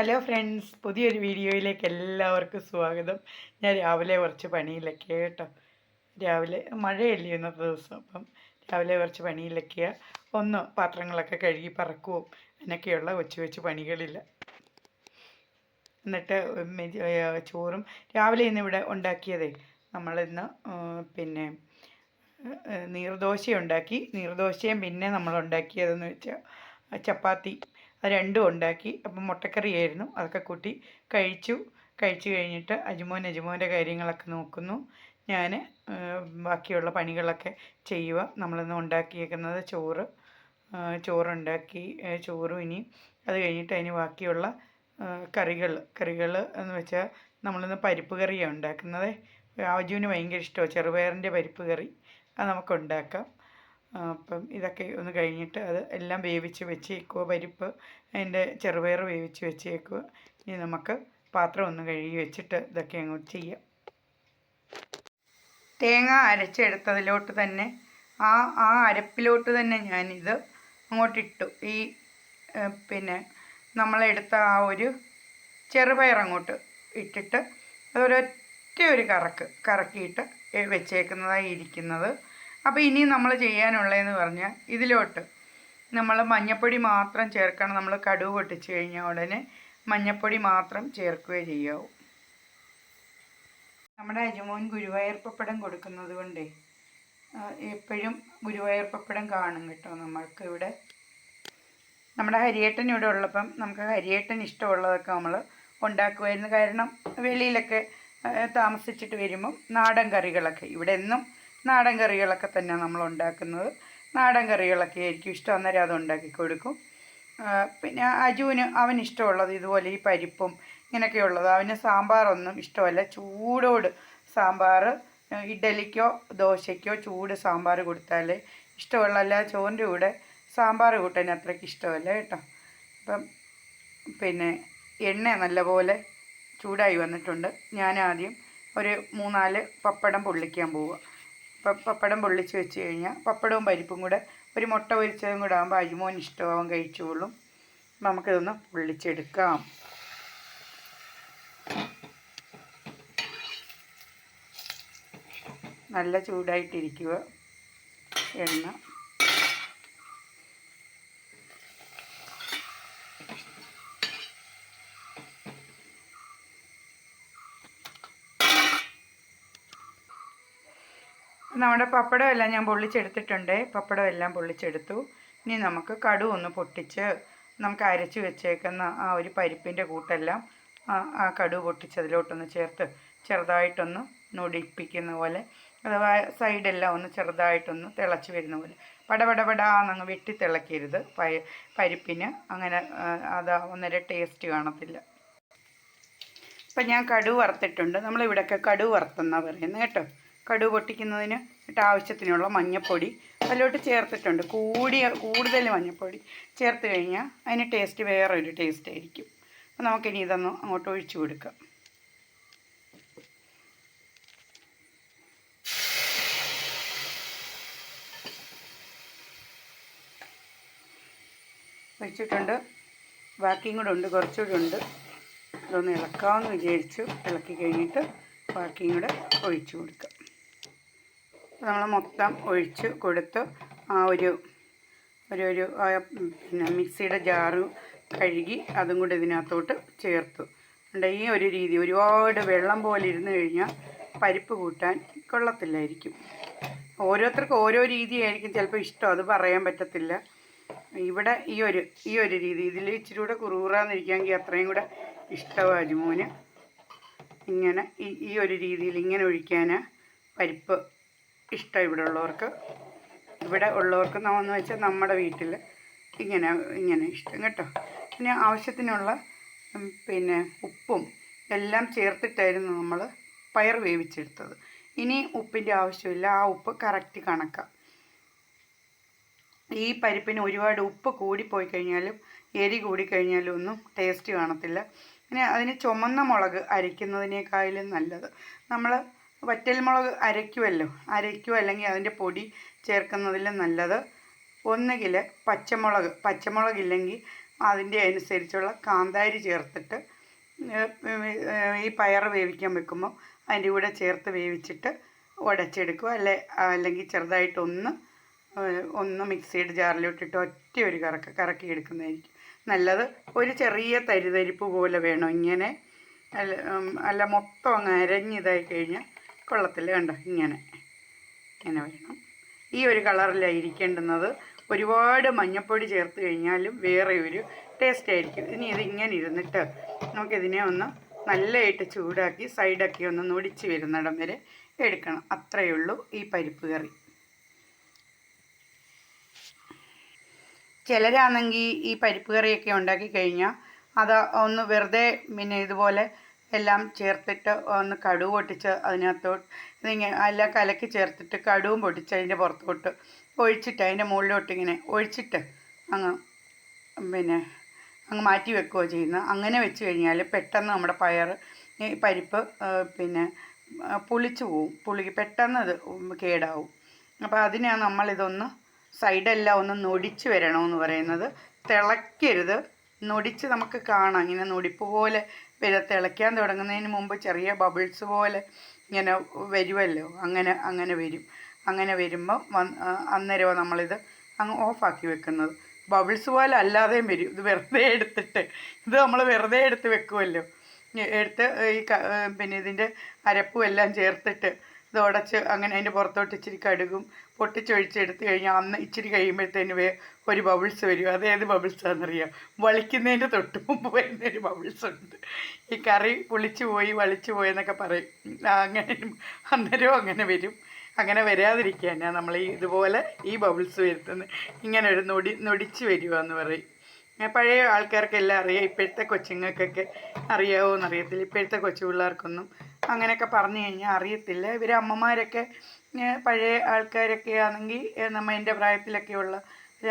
Hello friends പുതിയൊരു വീഡിയോയിലേക്ക് എല്ലാവർക്കും സ്വാഗതം. ഞാൻ രാവിലെ കുറച്ച് പണിയിലൊക്കെ കേട്ടോ. രാവിലെ മഴയല്ലേ ഇന്നത്തെ ദിവസം? അപ്പം രാവിലെ കുറച്ച് പണിയിലൊക്കെയാണ് ഒന്ന് പാത്രങ്ങളൊക്കെ കഴുകി പറക്കുവോ? അതിനൊക്കെയുള്ള കൊച്ചു കൊച്ചു പണികളില്ല. എന്നിട്ട് ചോറും. രാവിലെ ഇന്ന് ഇവിടെ ഉണ്ടാക്കിയതേ നമ്മളിന്ന് പിന്നെ നീർദോശ ഉണ്ടാക്കി നീർദോശയും പിന്നെ നമ്മൾ ഉണ്ടാക്കിയതെന്ന് വെച്ചാൽ ചപ്പാത്തി. അത് രണ്ടും ഉണ്ടാക്കി. അപ്പം മുട്ടക്കറിയായിരുന്നു. അതൊക്കെ കൂട്ടി കഴിച്ചു. കഴിച്ചു കഴിഞ്ഞിട്ട് അജുമോൻ അജുമോന്റെ കാര്യങ്ങളൊക്കെ നോക്കുന്നു. ഞാൻ ബാക്കിയുള്ള പണികളൊക്കെ ചെയ്യുക. നമ്മളിന്ന് ഉണ്ടാക്കിയേക്കുന്നത് ചോറ്. ചോറുണ്ടാക്കി ചോറും ഇനി അത് കഴിഞ്ഞിട്ട് അതിന് ബാക്കിയുള്ള കറികൾ. കറികൾ എന്ന് വെച്ചാൽ നമ്മളിന്ന് പരിപ്പ് കറിയാണ് ഉണ്ടാക്കുന്നത്. അജുവിന് ഭയങ്കര ഇഷ്ടമാണ്. ചെറുപയറിന്റെ പരിപ്പ് കറി. അത് നമുക്ക് ഉണ്ടാക്കാം. അപ്പം ഇതൊക്കെ ഒന്ന് കഴിഞ്ഞിട്ട് അത് എല്ലാം വേവിച്ച് വെച്ചേക്കുക പരിപ്പ്. അതിന്റെ ചെറുപയർ വേവിച്ച് വെച്ചേക്കുക ഇനി നമുക്ക് പാത്രം ഒന്ന് കഴുകി വെച്ചിട്ട് ഇതൊക്കെ അങ്ങോട്ട് ചെയ്യാം. തേങ്ങ അരച്ചെടുത്തതിലോട്ട് തന്നെ ആ ആ അരപ്പിലോട്ട് തന്നെ ഞാനിത് അങ്ങോട്ടിട്ടു. ഈ പിന്നെ നമ്മളെടുത്ത ആ ഒരു ചെറുപയർ അങ്ങോട്ട് ഇട്ടിട്ട് അതൊരൊറ്റ ഒരു കറക്ക് കറക്കിയിട്ട് വെച്ചേക്കുന്നതായി ഇരിക്കുന്നത് അപ്പോൾ ഇനി നമ്മൾ ചെയ്യാനുള്ളതെന്ന് പറഞ്ഞാൽ ഇതിലോട്ട്. നമ്മൾ മഞ്ഞപ്പൊടി മാത്രം ചേർക്കണം. നമ്മൾ കടുവ് പൊട്ടിച്ച് കഴിഞ്ഞാൽ ഉടനെ മഞ്ഞപ്പൊടി മാത്രം ചേർക്കുകയേ ചെയ്യാവൂ. നമ്മുടെ അജമോൻ ഗുരുവായൂർ പപ്പടം കൊടുക്കുന്നത് കൊണ്ടേ എപ്പോഴും ഗുരുവായൂർ പപ്പടം കാണും കേട്ടോ നമ്മൾക്ക് ഇവിടെ. നമ്മുടെ ഹരിയേട്ടൻ ഇവിടെ ഉള്ളപ്പം നമുക്ക് ഹരിയേട്ടൻ ഇഷ്ടമുള്ളതൊക്കെ നമ്മൾ ഉണ്ടാക്കുമായിരുന്നു. കാരണം വെളിയിലൊക്കെ താമസിച്ചിട്ട് വരുമ്പം നാടൻ കറികളൊക്കെ ഇവിടെ എന്നും നാടൻ കറികളൊക്കെ തന്നെ നമ്മൾ ഉണ്ടാക്കുന്നത്. നാടൻ കറികളൊക്കെ ആയിരിക്കും ഇഷ്ടം. അന്നേരം അത് ഉണ്ടാക്കി കൊടുക്കും. പിന്നെ അജുവിന് അവന് ഇഷ്ടമുള്ളത് ഇതുപോലെ ഈ പരിപ്പും ഇങ്ങനെയൊക്കെയുള്ളത് അവന് സാമ്പാറൊന്നും ഇഷ്ടമല്ല. ചൂടോട് സാമ്പാർ ഇഡലിക്കോ ദോശയ്ക്കോ ചൂട് സാമ്പാർ കൊടുത്താൽ ഇഷ്ടമുള്ള. അല്ല ചോറിന്റെ കൂടെ സാമ്പാർ കൂട്ടാൻ അത്രയ്ക്ക് ഇഷ്ടമല്ല കേട്ടോ. അപ്പം പിന്നെ എണ്ണ നല്ലപോലെ ചൂടായി വന്നിട്ടുണ്ട്. ഞാൻ ആദ്യം ഒരു മൂന്നാൽ പപ്പടം പൊള്ളിക്കാൻ പോവുക. പപ്പടം പൊള്ളിച്ച് വെച്ച് കഴിഞ്ഞാൽ പപ്പടവും പരിപ്പും കൂടെ ഒരു മുട്ട പൊരിച്ചതും കൂടെ ആകുമ്പോൾ അരിമോൻ ഇഷ്ടമാവും കഴിച്ചോളും. നമുക്കിതൊന്ന് പൊള്ളിച്ചെടുക്കാം. നല്ല ചൂടായിട്ടിരിക്കുക എണ്ണ. നമ്മുടെ പപ്പടം എല്ലാം ഞാൻ പൊള്ളിച്ചെടുത്തിട്ടുണ്ട്. പപ്പടം എല്ലാം പൊള്ളിച്ചെടുത്തു. ഇനി നമുക്ക് കടു ഒന്ന് പൊട്ടിച്ച് നമുക്ക് അരച്ച് വെച്ചേക്കുന്ന ആ ഒരു പരിപ്പിന്റെ കൂട്ടെല്ലാം ആ കടു പൊട്ടിച്ചതിലോട്ടൊന്ന് ചേർത്ത് ചെറുതായിട്ടൊന്ന് നൊടിപ്പിക്കുന്ന പോലെ അഥവാ സൈഡെല്ലാം ഒന്ന് ചെറുതായിട്ടൊന്ന് തിളച്ച് വരുന്ന പോലെ. പടപടപടാന്നങ്ങ് വെട്ടി തിളക്കരുത് പയ പരിപ്പിന് അങ്ങനെ അത് ഒന്നര ടേസ്റ്റ് കാണത്തില്ല. ഇപ്പം ഞാൻ കടു വറുത്തിട്ടുണ്ട്. നമ്മളിവിടെയൊക്കെ കടു വറുത്തെന്നാണ് പറയുന്നത് കേട്ടോ. കടു പൊട്ടിക്കുന്നതിന് എന്നിട്ട് ആവശ്യത്തിനുള്ള മഞ്ഞൾപ്പൊടി അതിലോട്ട് ചേർത്തിട്ടുണ്ട്. കൂടിയ കൂടുതൽ മഞ്ഞൾപ്പൊടി ചേർത്ത് കഴിഞ്ഞാൽ അതിന് ടേസ്റ്റ് വേറെ ഒരു ടേസ്റ്റ് ആയിരിക്കും. അപ്പം നമുക്കിനി ഇതൊന്ന് അങ്ങോട്ട് ഒഴിച്ചു കൊടുക്കാം. ഒഴിച്ചിട്ടുണ്ട്. ബാക്കിയും കൂടെ ഉണ്ട് കുറച്ചുകൂടെ ഉണ്ട്. ഇതൊന്ന് ഇളക്കാമെന്ന് വിചാരിച്ചു. ഇളക്കി കഴിഞ്ഞിട്ട് ബാക്കിയും കൂടെ ഒഴിച്ചു കൊടുക്കാം. നമ്മൾ മൊത്തം ഒഴിച്ച് കൊടുത്ത് ആ ഒരു ഒരു ഒരു പിന്നെ മിക്സിയുടെ ജാറ് കഴുകി അതും കൂടെ ഇതിനകത്തോട്ട് ചേർത്തു. ഉണ്ട് ഈ ഒരു രീതി ഒരുപാട് വെള്ളം പോലെ ഇരുന്ന് കഴിഞ്ഞാൽ പരിപ്പ് കൂട്ടാൻ കൊള്ളത്തില്ലായിരിക്കും. ഓരോരുത്തർക്കും ഓരോ രീതിയായിരിക്കും ചിലപ്പോൾ ഇഷ്ടം അത് പറയാൻ പറ്റത്തില്ല. ഇവിടെ ഈ ഒരു ഈ ഒരു രീതി ഇതിൽ ഇച്ചിരി കൂടെ കുറുകുറാന്നിരിക്കാമെങ്കിൽ അത്രയും കൂടെ ഇഷ്ടമാണ് അജുമോന്. ഇങ്ങനെ ഈ ഈ ഒരു രീതിയിൽ ഇങ്ങനെ ഒഴിക്കാൻ പരിപ്പ് ഇഷ്ടം ഇവിടെ ഉള്ളവർക്ക് ഇവിടെ ഉള്ളവർക്ക് എന്ന് വെച്ചാൽ നമ്മുടെ വീട്ടിൽ ഇങ്ങനെ ഇങ്ങനെ ഇഷ്ടം കേട്ടോ. പിന്നെ ആവശ്യത്തിനുള്ള പിന്നെ ഉപ്പും എല്ലാം ചേർത്തിട്ടായിരുന്നു നമ്മൾ പയർ വേവിച്ചെടുത്തത്. ഇനി ഉപ്പിന്റെ ആവശ്യമില്ല. ആ ഉപ്പ് കറക്റ്റ് കണക്കാം. ഈ പരിപ്പിന് ഒരുപാട് ഉപ്പ് കൂടിപ്പോയി കഴിഞ്ഞാലും എരി കൂടിക്കഴിഞ്ഞാലും ഒന്നും ടേസ്റ്റ് കാണത്തില്ല. പിന്നെ അതിന് ചുമന്ന മുളക് അരയ്ക്കുന്നതിനേക്കാളും നല്ലത്. നമ്മൾ വറ്റൽ മുളക് അരയ്ക്കുമല്ലോ അരയ്ക്കുക അല്ലെങ്കിൽ അതിന്റെ പൊടി ചേർക്കുന്നതിൽ നല്ലത് ഒന്നുകിൽ പച്ചമുളക്. പച്ചമുളക് ഇല്ലെങ്കിൽ അതിന്റെ അനുസരിച്ചുള്ള കാന്താരി ചേർത്തിട്ട് ഈ പയർ വേവിക്കാൻ വെക്കുമ്പോൾ അതിന്റെ കൂടെ ചേർത്ത് വേവിച്ചിട്ട് ഉടച്ചെടുക്കുക. അല്ലെ അല്ലെങ്കിൽ ചെറുതായിട്ടൊന്ന് ഒന്ന് മിക്സിയുടെ ജാറിലോട്ടിട്ട് ഒറ്റ ഒരു കറക്ക കറക്കി എടുക്കുന്നതായിരിക്കും നല്ലത്. ഒരു ചെറിയ തരിതരിപ്പ് പോലെ വേണം ഇങ്ങനെ. അല്ല അല്ല മൊത്തം അങ്ങ് അരഞ്ഞിതായി കഴിഞ്ഞാൽ കൊള്ളത്തില്ല കണ്ടോ? ഇങ്ങനെ. ഇങ്ങനെ വേണം ഈ ഒരു കളറിലായിരിക്കേണ്ടുന്നത് ഒരുപാട് മഞ്ഞപ്പൊടി ചേർത്ത് കഴിഞ്ഞാലും വേറെ ഒരു ടേസ്റ്റ് ആയിരിക്കും. ഇനി ഇത് ഇങ്ങനെ ഇരുന്നിട്ട് നമുക്കിതിനെ ഒന്ന് നല്ലതായിട്ട് ചൂടാക്കി സൈഡൊക്കെ ഒന്ന് നൊടിച്ച് വരുന്നിടം വരെ എടുക്കണം. അത്രയേ ഉള്ളൂ ഈ പരിപ്പ് കറി. ചിലരാണെങ്കിൽ ഈ പരിപ്പ് കറിയൊക്കെ ഉണ്ടാക്കി കഴിഞ്ഞാൽ അത് ഒന്ന് വെറുതെ പിന്നെ ഇതുപോലെ എല്ലാം ചേർത്തിട്ട് ഒന്ന് കടുവ് പൊട്ടിച്ച് അതിനകത്തോട്ട് ഇതിങ്ങനെ എല്ലാം കലക്കി ചേർത്തിട്ട് കടുവും പൊട്ടിച്ച് അതിന്റെ പുറത്തോട്ട് ഒഴിച്ചിട്ട് അതിന്റെ മുകളിലോട്ട് ഇങ്ങനെ ഒഴിച്ചിട്ട് അങ്ങ് പിന്നെ അങ്ങ് മാറ്റി വെക്കുകയോ ചെയ്യുന്നത് അങ്ങനെ വെച്ച് കഴിഞ്ഞാൽ പെട്ടെന്ന് നമ്മുടെ പയർ പരിപ്പ് പിന്നെ പുളിച്ചു പോവും. പുളി പെട്ടെന്ന് അത് കേടാവും. അപ്പോൾ അതിനാണ് നമ്മളിതൊന്ന് സൈഡെല്ലാം ഒന്ന് നൊടിച്ച് വരണമെന്ന് പറയുന്നത്. തിളയ്ക്കരുത്. നൊടിച്ച് നമുക്ക് കാണാം. ഇങ്ങനെ നൊടിപ്പ് പോലെ വരെ തിളയ്ക്കാൻ തുടങ്ങുന്നതിന് മുമ്പ് ചെറിയ ബബിൾസ് പോലെ ഇങ്ങനെ വരുമല്ലോ അങ്ങനെ അങ്ങനെ വരും. അങ്ങനെ വരുമ്പോൾ അന്നേരമോ നമ്മളിത് അങ്ങ് ഓഫാക്കി വെക്കുന്നത്. ബബിൾസ് പോലെ അല്ലാതെയും വരും. ഇത് വെറുതെ എടുത്തിട്ട്. ഇത് നമ്മൾ വെറുതെ എടുത്ത് വെക്കുമല്ലോ എടുത്ത് ഈ പിന്നെ ഇതിന്റെ അരപ്പും എല്ലാം ചേർത്തിട്ട് ഇത് ഉടച്ച് അങ്ങനെ അതിന്റെ പുറത്തോട്ട് ഇച്ചിരി കടുകും പൊട്ടിച്ചൊഴിച്ചെടുത്ത് കഴിഞ്ഞാൽ അന്ന് ഇച്ചിരി കഴിയുമ്പോഴത്തേന് വേ ഒരു ബബിൾസ് വരും. അതേത് ബബിൾസാണെന്നറിയാം വളിക്കുന്നതിന്റെ തൊട്ട് മുമ്പ് വരുന്നൊരു ബബിൾസ് ഉണ്ട്. ഈ കറി പുളിച്ചു പോയി വളിച്ചു പോയെന്നൊക്കെ പറയും. അങ്ങനെ അന്നേരവും അങ്ങനെ വരും. അങ്ങനെ വരാതിരിക്കാൻ നമ്മൾ ഈ ഇതുപോലെ ഈ ബബിൾസ് വരുത്തുന്നത് ഇങ്ങനെ ഒരു നൊടി നൊടിച്ച് വരിക എന്ന് പറയും പഴയ ആൾക്കാർക്കെല്ലാം അറിയാം. ഇപ്പോഴത്തെ കൊച്ചുങ്ങൾക്കൊക്കെ അറിയാവോ എന്നറിയത്തില്ല ഇപ്പോഴത്തെ കൊച്ചു പിള്ളേർക്കൊന്നും അങ്ങനെയൊക്കെ പറഞ്ഞു കഴിഞ്ഞാൽ അറിയത്തില്ല. ഇവർ അമ്മമാരൊക്കെ പഴയ ആൾക്കാരൊക്കെ ആണെങ്കിൽ നമ്മ എന്റെ പ്രായത്തിലൊക്കെയുള്ള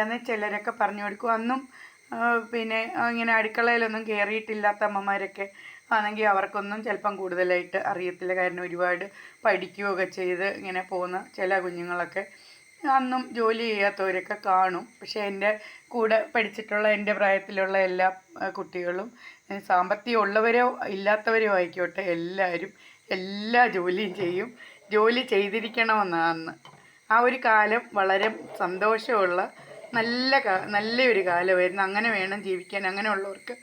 അന്ന് ചിലരൊക്കെ പറഞ്ഞു കൊടുക്കും. അന്നും പിന്നെ ഇങ്ങനെ അടുക്കളയിലൊന്നും കയറിയിട്ടില്ലാത്ത അമ്മമാരൊക്കെ ആണെങ്കിൽ അവർക്കൊന്നും ചിലപ്പം കൂടുതലായിട്ട് അറിയത്തില്ല. കാരണം ഒരുപാട് പഠിക്കുകയൊക്കെ ചെയ്ത് ഇങ്ങനെ പോകുന്ന ചില കുഞ്ഞുങ്ങളൊക്കെ അന്നും ജോലി ചെയ്യാത്തവരൊക്കെ കാണും. പക്ഷേ എന്റെ കൂടെ പഠിച്ചിട്ടുള്ള എന്റെ പ്രായത്തിലുള്ള എല്ലാ കുട്ടികളും സാമ്പത്തികം ഉള്ളവരോ ഇല്ലാത്തവരോ ആയിക്കോട്ടെ എല്ലാവരും എല്ലാ ജോലിയും ചെയ്യും. ജോലി ചെയ്തിരിക്കണമെന്നാണ്. ആ ഒരു കാലം വളരെ സന്തോഷമുള്ള നല്ല നല്ലൊരു കാലമായിരുന്നു. അങ്ങനെ വേണം ജീവിക്കാൻ. അങ്ങനെയുള്ളവർക്ക്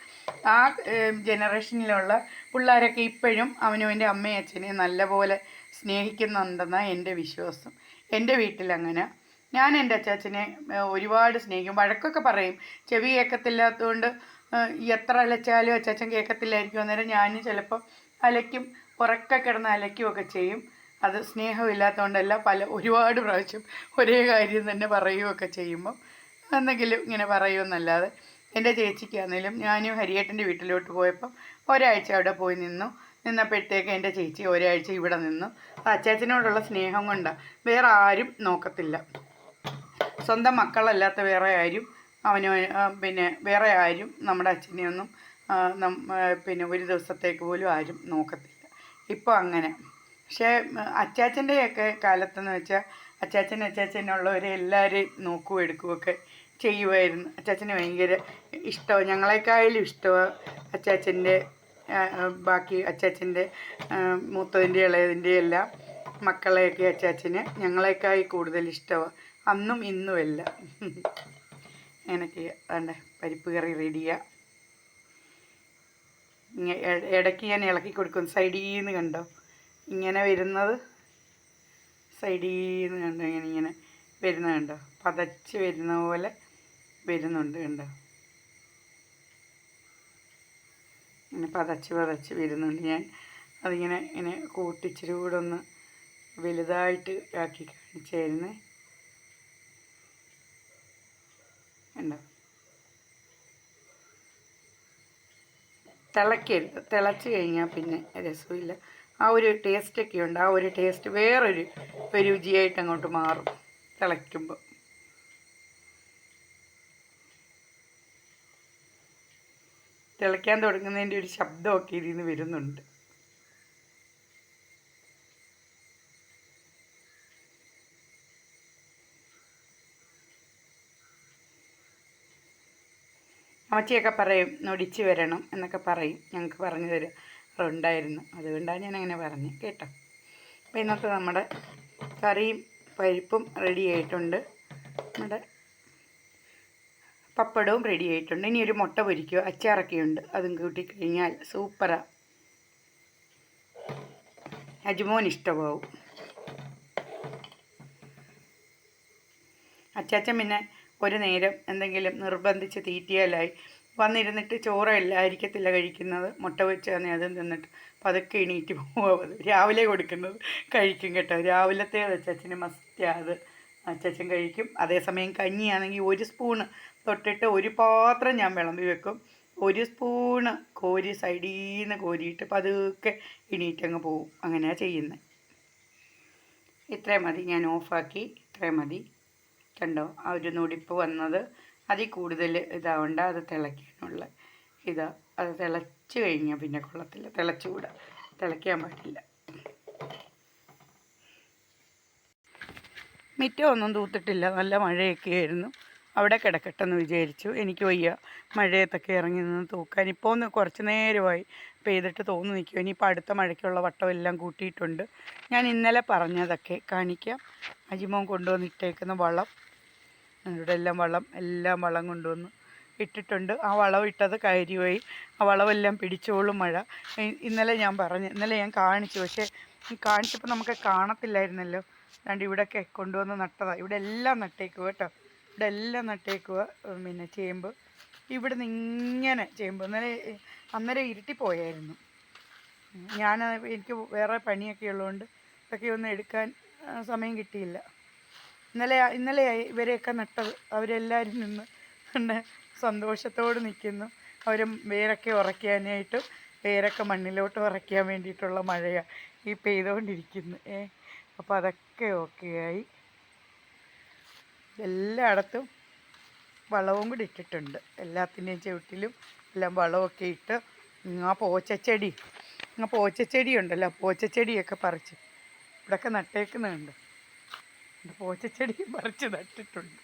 ആ ജനറേഷനിലുള്ള പിള്ളേരൊക്കെ ഇപ്പോഴും അവനവന്റെ അമ്മയും അച്ഛനെയും നല്ലപോലെ സ്നേഹിക്കുന്നുണ്ടെന്നാണ് എന്റെ വിശ്വാസം. എന്റെ വീട്ടിലങ്ങനെ. ഞാൻ എന്റെ അച്ചാച്ചനെ ഒരുപാട് സ്നേഹിക്കും. വഴക്കൊക്കെ പറയും. ചെവി കേൾക്കത്തില്ലാത്തതുകൊണ്ട് എത്ര അലച്ചാലും അച്ചാച്ചൻ കേൾക്കത്തില്ലായിരിക്കും അന്നേരം ഞാൻ ചിലപ്പം അലയ്ക്കും ഉറക്കെ കിടന്ന് അലയ്ക്കുകയൊക്കെ ചെയ്യും. അത് സ്നേഹമില്ലാത്തതുകൊണ്ടല്ല പല ഒരുപാട് പ്രാവശ്യം ഒരേ കാര്യം തന്നെ പറയുകയൊക്കെ ചെയ്യുമ്പം എന്തെങ്കിലും ഇങ്ങനെ പറയുമെന്നല്ലാതെ എന്റെ ചേച്ചിക്കാണെങ്കിലും ഞാനും ഹരിയേട്ടന്റെ വീട്ടിലോട്ട് പോയപ്പം ഒരാഴ്ച അവിടെ പോയി നിന്നു. നിന്നപ്പോഴത്തേക്ക് എന്റെ ചേച്ചി ഒരാഴ്ച ഇവിടെ നിന്നു. അച്ചാച്ചനോടുള്ള സ്നേഹം കൊണ്ടാണ് വേറെ ആരും നോക്കത്തില്ല. സ്വന്തം മക്കളല്ലാത്ത വേറെ ആരും അവന് പിന്നെ വേറെ ആരും നമ്മുടെ അച്ഛനെയൊന്നും പിന്നെ ഒരു ദിവസത്തേക്ക് പോലും ആരും നോക്കത്തില്ല. ഇപ്പോൾ അങ്ങനെ. പക്ഷേ അച്ചാച്ചന്റെയൊക്കെ കാലത്തെന്ന് വെച്ചാൽ അച്ചാച്ചൻ അച്ചാച്ചനുള്ളവരെ എല്ലാവരെയും നോക്കുകയും എടുക്കുകയൊക്കെ ചെയ്യുമായിരുന്നു. അച്ചാച്ചന് ഭയങ്കര ഇഷ്ടമാണ് ഞങ്ങളെക്കായാലും ഇഷ്ടമാണ് അച്ചാച്ചന്റെ ബാക്കി അച്ചാച്ചന്റെ മൂത്തതിന്റെ ഇളയതിന്റെ എല്ലാം മക്കളെയൊക്കെ അച്ചാച്ചന് ഞങ്ങളെക്കായി കൂടുതൽ ഇഷ്ടമാണ് അന്നും ഇന്നുമല്ല. എനിക്ക് വേണ്ട പരിപ്പ് കറി റെഡിയാണ് ഇടയ്ക്ക് ഞാൻ ഇളക്കി കൊടുക്കും. സൈഡിൽ നിന്ന് കണ്ടോ? ഇങ്ങനെ വരുന്നത് സൈഡിൽ നിന്ന് കണ്ടോ? ഇങ്ങനെ ഇങ്ങനെ വരുന്നത് കണ്ടോ? പതച്ച് വരുന്ന പോലെ വരുന്നുണ്ട് കണ്ടോ? ഇങ്ങനെ പതച്ച് പതച്ച് വരുന്നുണ്ട് ഞാൻ. അതിങ്ങനെ ഇങ്ങനെ കൂട്ടിച്ചിരി കൂടെ ഒന്ന് വലുതായിട്ട് ആക്കി കാണിച്ചായിരുന്നേ. ഉണ്ടോ തിളക്കരുത്. തിളച്ച് കഴിഞ്ഞാൽ പിന്നെ രസമില്ല. ആ ഒരു ടേസ്റ്റൊക്കെ ഉണ്ട്. ആ ഒരു ടേസ്റ്റ് വേറൊരു രുചിയായിട്ട് അങ്ങോട്ട് മാറും തിളയ്ക്കുമ്പോൾ തിളയ്ക്കാൻ തുടങ്ങുന്നതിന്റെ ഒരു ശബ്ദമൊക്കെ ഇതിൽ നിന്ന് വരുന്നുണ്ട്. അമ്മച്ചിയൊക്കെ പറയും നൊടിച്ച് വരണം എന്നൊക്കെ പറയും. ഞങ്ങൾക്ക് പറഞ്ഞു തരും ഉണ്ടായിരുന്നു അതുകൊണ്ടാണ് ഞാൻ അങ്ങനെ പറഞ്ഞു കേട്ടോ. അപ്പോൾ ഇന്നത്തെ നമ്മുടെ കറിയും പരിപ്പും റെഡി ആയിട്ടുണ്ട്. നമ്മുടെ പപ്പടവും റെഡി ആയിട്ടുണ്ട്. ഇനി ഒരു മുട്ട പൊരിക്കുക. അച്ചാറൊക്കെ ഉണ്ട്. അതും കൂട്ടി കഴിഞ്ഞാൽ സൂപ്പറാ. അജുമോൻ ഇഷ്ടമാവും. അച്ചാച്ചൻ പിന്നെ ഒരു നേരം എന്തെങ്കിലും നിർബന്ധിച്ച് തീറ്റിയാലായി. വന്നിരുന്നിട്ട് ചോറല്ല ആയിരിക്കത്തില്ല കഴിക്കുന്നത്. മുട്ട വെച്ച് തന്നെ അതും തിന്നിട്ട് പതുക്കെ എണീറ്റ് പോകും രാവിലെ കൊടുക്കുന്നത് കഴിക്കും കേട്ടോ. രാവിലത്തെ അച്ചാച്ചന് മസ്റ്റാ അത്. അച്ചാച്ചൻ കഴിക്കും. അതേസമയം കഞ്ഞിയാണെങ്കിൽ ഒരു സ്പൂണ് തൊട്ടിട്ട് ഒരു പാത്രം ഞാൻ വിളമ്പി വെക്കും. ഒരു സ്പൂണ് കോരി സൈഡിൽ നിന്ന് കോരിയിട്ട് പതുക്കെ എണീറ്റങ്ങ് പോവും. അങ്ങനെയാണ് ചെയ്യുന്നത് ഇത്രയും മതി. ഞാൻ ഓഫാക്കി ഇത്രയും മതി. കണ്ടോ? ആ ഒരു നൊടിപ്പ് വന്നത് അതിൽ കൂടുതൽ ഇതാവണ്ട അത് തിളയ്ക്കാനുള്ള ഇതാ. അത് തിളച്ച് കഴിഞ്ഞാൽ പിന്നെ കൊള്ളത്തില്ല. തിളച്ചുകൂടാ. തിളയ്ക്കാൻ പാടില്ല. മിറ്റമൊന്നും തൂത്തിട്ടില്ല. നല്ല മഴയൊക്കെ ആയിരുന്നു. അവിടെ കിടക്കട്ടെന്ന് വിചാരിച്ചു. എനിക്ക് വയ്യ. മഴയത്തൊക്കെ ഇറങ്ങി നിന്ന് തൂക്കാൻ. ഇപ്പോൾ ഒന്ന് കുറച്ച് നേരമായി പെയ്തിട്ട് തോന്നു നിൽക്കും ഇനിയിപ്പോൾ അടുത്ത മഴയ്ക്കുള്ള വട്ടമെല്ലാം കൂട്ടിയിട്ടുണ്ട്. ഞാൻ ഇന്നലെ പറഞ്ഞതൊക്കെ കാണിക്കാം. അജിമോൻ കൊണ്ടുവന്നിട്ടേക്കുന്ന വളം. ഇവിടെ എല്ലാം വളം എല്ലാം വളം കൊണ്ടുവന്ന് ഇട്ടിട്ടുണ്ട്. ആ വളം ഇട്ടത് കാര്യമായി ആ വളമെല്ലാം പിടിച്ചോളും മഴ. ഇന്നലെ ഞാൻ പറഞ്ഞു ഇന്നലെ ഞാൻ കാണിച്ചു. പക്ഷേ കാണിച്ചപ്പോൾ നമുക്ക് കാണത്തില്ലായിരുന്നല്ലോ. അതുകൊണ്ട് ഇവിടെയൊക്കെ കൊണ്ടുവന്ന് നട്ടതാണ് ഇവിടെ എല്ലാം നട്ടേക്കുക കേട്ടോ. ഇവിടെ എല്ലാം നട്ടേക്കുക പിന്നെ ചേമ്പ്. ഇവിടെ നിന്ന് ഇങ്ങനെ ചേമ്പ്. ഇന്നലെ അന്നേരം ഇരുട്ടിപ്പോയായിരുന്നു ഞാൻ എനിക്ക് വേറെ പണിയൊക്കെ ഉള്ളതുകൊണ്ട് ഇതൊക്കെ ഒന്ന് എടുക്കാൻ സമയം കിട്ടിയില്ല. ഇന്നലെ ഇന്നലെ ഇവരെയൊക്കെ നട്ടത്. അവരെല്ലാവരും നിന്ന് പിന്നെ സന്തോഷത്തോട് നിൽക്കുന്നു. അവർ വേരൊക്കെ ഉറയ്ക്കാനായിട്ട് വേരൊക്കെ മണ്ണിലോട്ട് ഉറയ്ക്കാൻ വേണ്ടിയിട്ടുള്ള മഴയാണ് ഈ പെയ്തുകൊണ്ടിരിക്കുന്നു. ഏ അപ്പോൾ അതൊക്കെ ഓക്കെ ആയി. എല്ലായിടത്തും വളവും കൂടി ഇട്ടിട്ടുണ്ട്. എല്ലാത്തിന്റെയും ചുവട്ടിലും എല്ലാം വളമൊക്കെ ഇട്ട് ആ പോച്ചച്ചെടി ആ പോച്ചച്ചെടി ഉണ്ടല്ലോ പോച്ചച്ചെടിയൊക്കെ പറിച്ച് ഇവിടെയൊക്കെ നട്ടേക്കുന്നുണ്ട്. പോച്ചച്ചെടി മറിച്ച് നട്ടിട്ടുണ്ട്.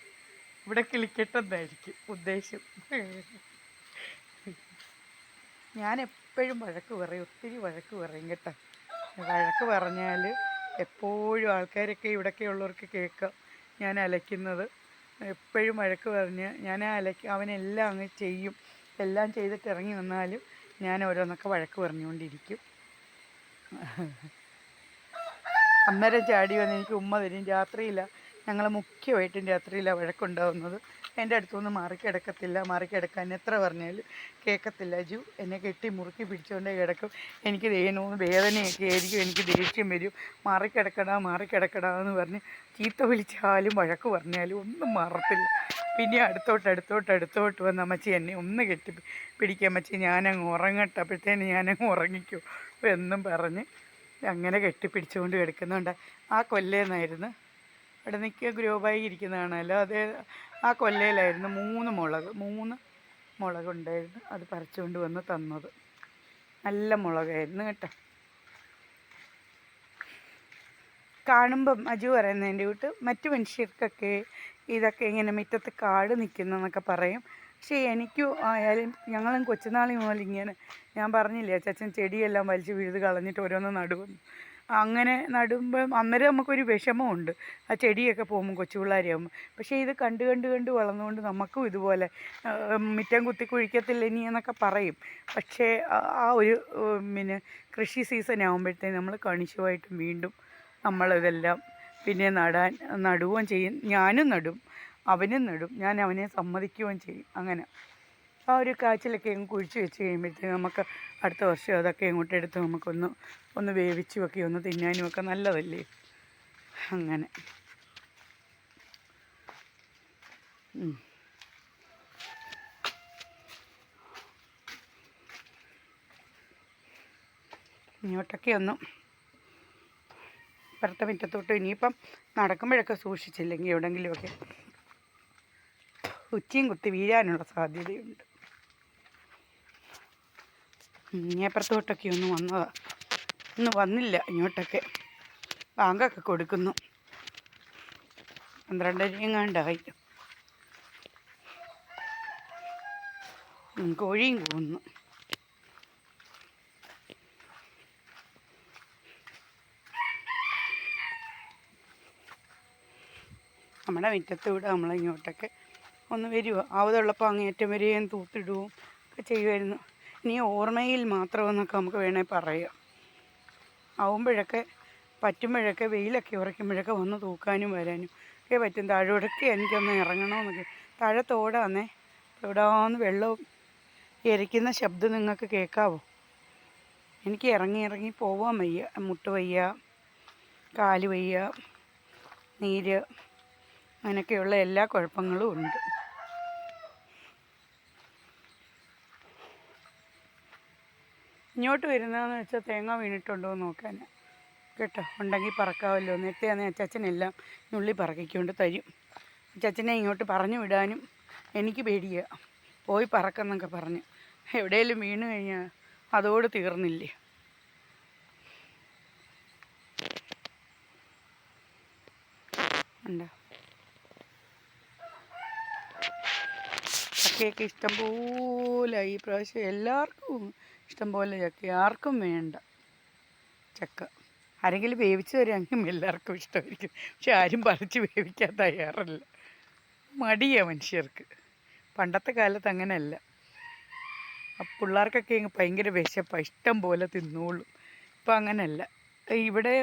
ഇവിടെ കിളിക്കട്ടെന്നായിരിക്കും ഉദ്ദേശം. ഞാൻ എപ്പോഴും വഴക്ക് പറയും ഒത്തിരി വഴക്ക് പറയും കേട്ടോ. വഴക്ക് പറഞ്ഞാൽ എപ്പോഴും ആൾക്കാരൊക്കെ ഇവിടെയൊക്കെ ഉള്ളവർക്ക് കേൾക്കാം. ഞാൻ അലയ്ക്കുന്നത്. എപ്പോഴും വഴക്ക് പറഞ്ഞ് ഞാൻ അലയ്ക്ക് അവനെല്ലാം അങ്ങ് ചെയ്യും. എല്ലാം ചെയ്തിട്ട് ഇറങ്ങി വന്നാലും ഞാൻ ഓരോന്നൊക്കെ വഴക്ക് പറഞ്ഞുകൊണ്ടിരിക്കും. അന്നേരം ചാടി വന്ന് എനിക്ക് ഉമ്മ തരും. രാത്രിയില്ല ഞങ്ങൾ മുഖ്യമായിട്ടും രാത്രിയിലാണ് വഴക്കുണ്ടാവുന്നത്. എന്റെ അടുത്തൊന്നും മാറിക്കിടക്കത്തില്ല. മാറിക്കിടക്കാൻ എത്ര പറഞ്ഞാലും കേൾക്കത്തില്ല ജു എന്നെ കെട്ടി മുറുക്കി പിടിച്ചുകൊണ്ടേ കിടക്കും. എനിക്ക് ദേനവും വേദനയൊക്കെ ആയിരിക്കും. എനിക്ക് ദേഷ്യം വരും. മാറിക്കിടക്കടാ മാറിക്കിടക്കടാ എന്ന് പറഞ്ഞ് ചീത്ത വിളിച്ചാലും വഴക്ക് പറഞ്ഞാലും ഒന്നും മാറത്തില്ല. പിന്നെ അടുത്തോട്ട് അടുത്തോട്ട് അടുത്തോട്ട് വന്ന് അമ്മച്ചി എന്നെ ഒന്ന് കെട്ടി പിടിക്കാൻ അമ്മച്ചി. ഞാനങ്ങ് ഉറങ്ങട്ടെ. അപ്പോഴത്തേന് ഞാനങ്ങ് ഉറങ്ങിക്കും എന്നും പറഞ്ഞ് അങ്ങനെ കെട്ടിപ്പിടിച്ചുകൊണ്ട് കിടക്കുന്നുണ്ട്. ആ കൊല്ലേന്നായിരുന്നു. ഇവിടെ നിൽക്കുക ഗ്രോബായി ഇരിക്കുന്നതാണല്ലോ. അത് ആ കൊല്ലയിലായിരുന്നു മൂന്ന് മുളക് മൂന്ന് മുളകുണ്ടായിരുന്നു അത് പറിച്ചുകൊണ്ട് വന്ന് തന്നത്. നല്ല മുളകായിരുന്നു കേട്ടോ. കാണുമ്പം അജു പറയുന്നതിന്റെ കൂട്ട് മറ്റു മനുഷ്യർക്കൊക്കെ ഇതൊക്കെ ഇങ്ങനെ മുറ്റത്ത് കാട് നിൽക്കുന്നതെന്നൊക്കെ പറയും. പക്ഷേ എനിക്കും ആയാലും ഞങ്ങളും കൊച്ചുനാളി മുതൽ ഇങ്ങനെ ഞാൻ പറഞ്ഞില്ലേ ചച്ചൻ ചെടിയെല്ലാം വലിച്ച് വീഴുത് കളഞ്ഞിട്ട് ഓരോന്ന് നടുവെന്ന് അങ്ങനെ നടുമ്പം അന്നേരം നമുക്കൊരു വിഷമമുണ്ട്. ആ ചെടിയൊക്കെ പോകുമ്പോൾ കൊച്ചു പിള്ളേരെയാകുമ്പോൾ പക്ഷേ ഇത് കണ്ട് കണ്ട് കണ്ട് വളർന്നുകൊണ്ട് നമുക്കും ഇതുപോലെ മിറ്റം കുത്തി കുഴിക്കത്തില്ല ഇനി എന്നൊക്കെ പറയും. പക്ഷേ ആ ഒരു പിന്നെ കൃഷി സീസൺ ആകുമ്പോഴത്തേന് നമ്മൾ കണിശുമായിട്ടും വീണ്ടും നമ്മളിതെല്ലാം പിന്നെ നടാൻ നടുകയും ചെയ്യും. ഞാനും നടും. അവനും നടും. ഞാൻ അവനെ സമ്മതിക്കുകയും ചെയ്യും. അങ്ങനെ. ആ ഒരു കാച്ചിലൊക്കെ അങ്ങ് കുഴിച്ച് വെച്ച് കഴിയുമ്പോഴത്തേക്ക് നമുക്ക് അടുത്ത വർഷം അതൊക്കെ ഇങ്ങോട്ട് എടുത്ത് നമുക്കൊന്ന് ഒന്ന് വേവിച്ചും വെക്കി ഒന്ന് തിന്നാനും ഒക്കെ നല്ലതല്ലേ? അങ്ങനെ. ഇങ്ങോട്ടൊക്കെ ഒന്നും ഇപ്പുറത്തെ മുറ്റത്തോട്ട് ഇനിയിപ്പം നടക്കുമ്പോഴൊക്കെ സൂക്ഷിച്ചില്ലെങ്കിൽ എവിടെയെങ്കിലുമൊക്കെ ഉച്ചയും കുത്തി വീഴാനുള്ള സാധ്യതയുണ്ട്. ഇങ്ങേപ്പുറത്തോട്ടൊക്കെ ഒന്ന് വന്നതാ. ഇന്ന് വന്നില്ല ഇങ്ങോട്ടൊക്കെ. ബാങ്കൊക്കെ കൊടുക്കുന്നു. പന്ത്രണ്ടരയും കണ്ടായി കോഴിയും കൂന്നു നമ്മുടെ മുറ്റത്തൂടെ നമ്മളിങ്ങോട്ടൊക്കെ ഒന്ന് വരുക ആവതുള്ളപ്പോൾ അങ്ങേറ്റം വരികയും തൂത്തിടുകയും ഒക്കെ ചെയ്യുമായിരുന്നു. ഇനി ഓർമ്മയിൽ മാത്രമെന്നൊക്കെ നമുക്ക് വേണേൽ പറയാം. ആവുമ്പോഴൊക്കെ പറ്റുമ്പോഴൊക്കെ വെയിലൊക്കെ ഉറയ്ക്കുമ്പോഴൊക്കെ വന്ന് തൂക്കാനും വരാനും ഒക്കെ പറ്റും. താഴോടൊക്കെ എനിക്കൊന്ന് ഇറങ്ങണമെന്നൊക്കെ. താഴെ തോടാന്നേ വെള്ളവും എരിക്കുന്ന ശബ്ദം നിങ്ങൾക്ക് കേൾക്കാവോ? എനിക്ക് ഇറങ്ങി ഇറങ്ങി പോവാൻ വയ്യ. മുട്ട് വയ്യ കാൽ വയ്യ നീര് അങ്ങനെയൊക്കെയുള്ള എല്ലാ കുഴപ്പങ്ങളും ഉണ്ട്. ഇങ്ങോട്ട് വരുന്നതെന്ന് വെച്ചാൽ തേങ്ങ വീണിട്ടുണ്ടോ എന്ന് നോക്കാൻ. കേട്ടോ? ഉണ്ടെങ്കിൽ പറക്കാമല്ലോ നേരത്തെ അന്ന് അച്ചാച്ചനെല്ലാം നുള്ളി പറക്കിക്കൊണ്ട് തരും. അച്ചാച്ചനെ ഇങ്ങോട്ട് പറഞ്ഞു വിടാനും എനിക്ക് പേടിയാണ് പോയി പറക്കെന്നൊക്കെ പറഞ്ഞ്. എവിടെയെങ്കിലും വീണ് കഴിഞ്ഞാൽ അതോട് തീർന്നില്ലേ. ഉണ്ടോ ചക്കയൊക്കെ ഇഷ്ടം പോലെ ഈ പ്രാവശ്യം എല്ലാവർക്കും ഇഷ്ടം പോലെ ചക്ക. ആർക്കും വേണ്ട ചക്ക. ആരെങ്കിലും വേവിച്ച് തരാമെങ്കിൽ എല്ലാവർക്കും ഇഷ്ടമായിരിക്കും. പക്ഷെ ആരും പറിച്ച് വേവിക്കാൻ തയ്യാറല്ല. മടിയാണ് മനുഷ്യർക്ക്. പണ്ടത്തെ കാലത്ത് അങ്ങനെയല്ല. പിള്ളേർക്കൊക്കെ ഭയങ്കര വിശപ്പാണ് ഇഷ്ടം പോലെ തിന്നോളും. ഇപ്പം അങ്ങനെയല്ല. ഇവിടെ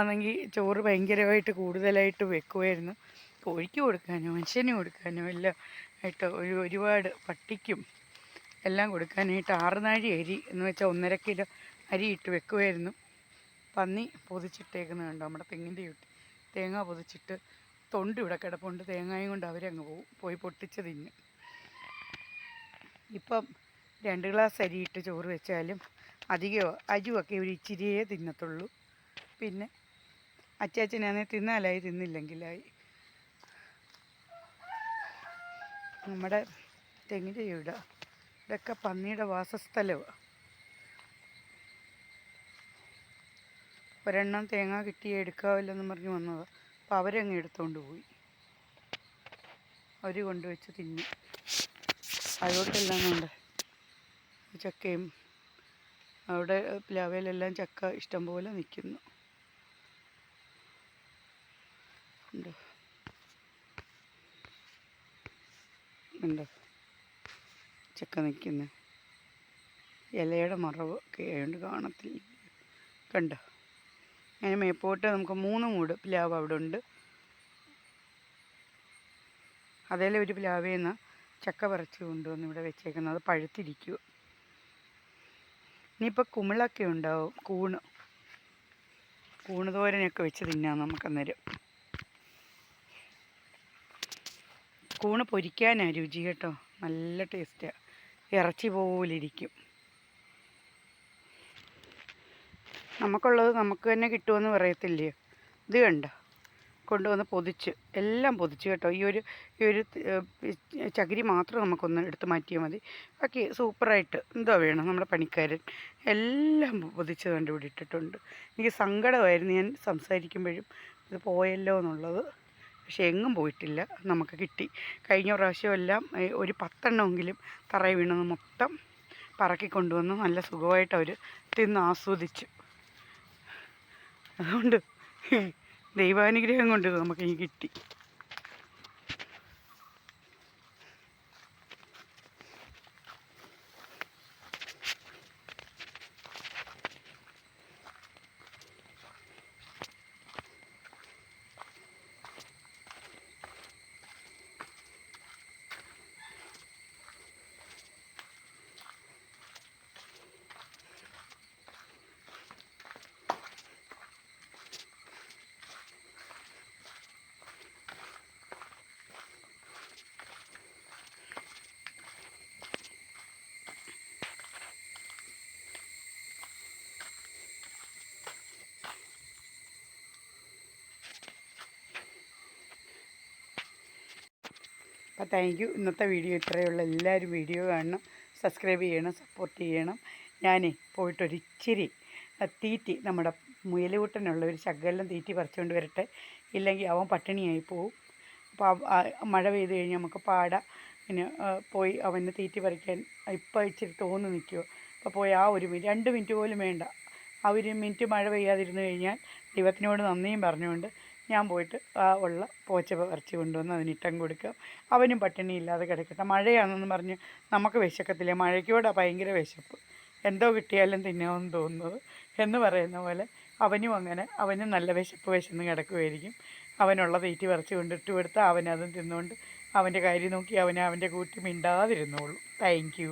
ആണെങ്കിൽ ചോറ് ഭയങ്കരമായിട്ട് കൂടുതലായിട്ട് വെക്കുമായിരുന്നു. കോഴിക്ക് കൊടുക്കാനോ മനുഷ്യന് കൊടുക്കാനോ എല്ലാം ആയിട്ട് ഒരു ഒരുപാട് പട്ടിക്കും എല്ലാം കൊടുക്കാനായിട്ട് ആറുനാഴി അരി എന്ന് വെച്ചാൽ ഒന്നര കിലോ അരി ഇട്ട് വെക്കുമായിരുന്നു പന്നി പൊതിച്ചിട്ടേക്കുന്നത് കണ്ടോ? നമ്മുടെ തെങ്ങിന്റെ ചുട്ടി. തേങ്ങ പൊതിച്ചിട്ട് തൊണ്ട് ഇവിടെ കിടപ്പുണ്ട്. തേങ്ങയും കൊണ്ട് അവരങ്ങ് പോകും പോയി പൊട്ടിച്ച് തിന്നും. ഇപ്പം രണ്ട് ഗ്ലാസ് അരി ഇട്ട് ചോറ് വെച്ചാലും അധികം അരിയൊക്കെ ഒരു ഇച്ചിരിയേ തിന്നത്തുള്ളൂ. പിന്നെ അച്ചാച്ചനാണെങ്കിൽ തിന്നാലായി തിന്നില്ലെങ്കിലായി. നമ്മുടെ തെങ്ങിന്റെ ഇവിടെ ഇതൊക്കെ പന്നിയുടെ വാസസ്ഥലമാണ് ഒരെണ്ണം തേങ്ങ കിട്ടി എടുക്കാവില്ലെന്ന് പറഞ്ഞ് വന്നതാണ് അപ്പോൾ അവരങ്ങ് എടുത്തുകൊണ്ട് പോയി. അവർ കൊണ്ടുവച്ച് തിന്നു. അതോട്ടെല്ലാം കൊണ്ട്. ചക്കയും അവിടെ പ്ലാവയിലെല്ലാം ചക്ക ഇഷ്ടംപോലെ നിൽക്കുന്നു ഉണ്ട്? ഉണ്ട്? ചക്ക നിൽക്കുന്നു. ഇലയുടെ മറവ് ഒക്കെ ആയതുകൊണ്ട് കാണത്തില്ല. കണ്ടോ? അങ്ങനെ മേപ്പോട്ട് നമുക്ക് മൂന്ന് മൂട് പ്ലാവ് അവിടെ ഉണ്ട്. അതേലെ ഒരു പ്ലാവിൽ നിന്ന് ചക്ക പറിച്ച് കൊണ്ടുവന്ന് ഇവിടെ വെച്ചേക്കുന്നത് പഴുത്തിരിക്കുക ഇനിയിപ്പോൾ കുമിളൊക്കെ ഉണ്ടാവും. കൂണ്. കൂണ് തോരനൊക്കെ വെച്ച് തിന്നാം നമുക്കന്നേരം. കൂണ് പൊരിക്കാനാണ് രുചി കേട്ടോ. നല്ല ടേസ്റ്റാണ് ഇറച്ചി പോലിരിക്കും നമുക്കുള്ളത് നമുക്ക് തന്നെ കിട്ടുമെന്ന് പറയത്തില്ലയോ? ഇത് കണ്ട? കൊണ്ടുവന്ന് പൊതിച്ച് എല്ലാം പൊതിച്ച് കേട്ടോ. ഈ ഒരു ഈ ഒരു ചകിരി മാത്രം നമുക്കൊന്ന് എടുത്ത് മാറ്റിയാൽ മതി. ബാക്കി സൂപ്പറായിട്ട് എന്തോ വേണം നമ്മുടെ പണിക്കാരൻ. എല്ലാം പൊതിച്ച് കണ്ടുപിടി ഇട്ടിട്ടുണ്ട് എനിക്ക് സങ്കടമായിരുന്നു ഞാൻ സംസാരിക്കുമ്പോഴും. ഇത് പോയല്ലോ എന്നുള്ളത്. പക്ഷെ എങ്ങും പോയിട്ടില്ല. നമുക്ക് കിട്ടി. കഴിഞ്ഞ പ്രാവശ്യമെല്ലാം ഒരു പത്തെണ്ണമെങ്കിലും തറയിൽ വീണത് മൊത്തം പറക്കി കൊണ്ടുവന്ന് നല്ല സുഖമായിട്ട് അവർ തിന്ന് ആസ്വദിച്ചു. അതുകൊണ്ട് ദൈവാനുഗ്രഹം കൊണ്ട് നമുക്ക് ഇനി കിട്ടി. അപ്പോൾ താങ്ക് യു ഇന്നത്തെ വീഡിയോ ഇത്രയേ ഉള്ളൂ. എല്ലാവരും വീഡിയോ കാണണം സബ്സ്ക്രൈബ് ചെയ്യണം സപ്പോർട്ട് ചെയ്യണം. ഞാനേ പോയിട്ടൊരിച്ചിരി തീറ്റി നമ്മുടെ മുയലുകൂട്ടനുള്ള ഒരു ശകലം തീറ്റി പറിച്ചുകൊണ്ട് വരട്ടെ. ഇല്ലെങ്കിൽ അവൻ പട്ടിണിയായി പോവും. അപ്പോൾ മഴ പെയ്ത് കഴിഞ്ഞാൽ നമുക്ക് പാട. പിന്നെ പോയി അവന് തീറ്റി പറിക്കാൻ ഇപ്പം ഇച്ചിരി തോന്നി നിൽക്കുമോ അപ്പോൾ പോയി ആ ഒരു മിനിറ്റ് രണ്ട് മിനിറ്റ് പോലും വേണ്ട. ആ ഒരു മിനിറ്റ് മഴ പെയ്യാതിരുന്ന് കഴിഞ്ഞാൽ ദൈവത്തിനോട് നന്ദിയും പറഞ്ഞുകൊണ്ട് ഞാൻ പോയിട്ട് ആ ഉള്ള പോച്ച പറിച്ച് കൊണ്ടുവന്ന് അതിനിട്ടം കൊടുക്കാം അവനും പട്ടിണിയില്ലാതെ കിടക്കട്ടെ. മഴയാണെന്ന് പറഞ്ഞ് നമുക്ക് വിശക്കത്തില്ല. മഴയ്ക്കോടെ ഭയങ്കര വിശപ്പ്. എന്തോ കിട്ടിയാലും തിന്നാമെന്ന് തോന്നുന്നത്. എന്ന് പറയുന്ന പോലെ അവനും അങ്ങനെ. അവനും നല്ല വിശപ്പ് വിശന്ന് കിടക്കുമായിരിക്കും അവനുള്ള തീറ്റി പറിച്ച് കൊണ്ടിട്ട് കൊടുത്താൽ അവനതും തിന്നുകൊണ്ട് അവന്റെ കാര്യം നോക്കി അവനെ അവന്റെ കൂട്ടി മിണ്ടാതിരുന്നോളൂ. താങ്ക്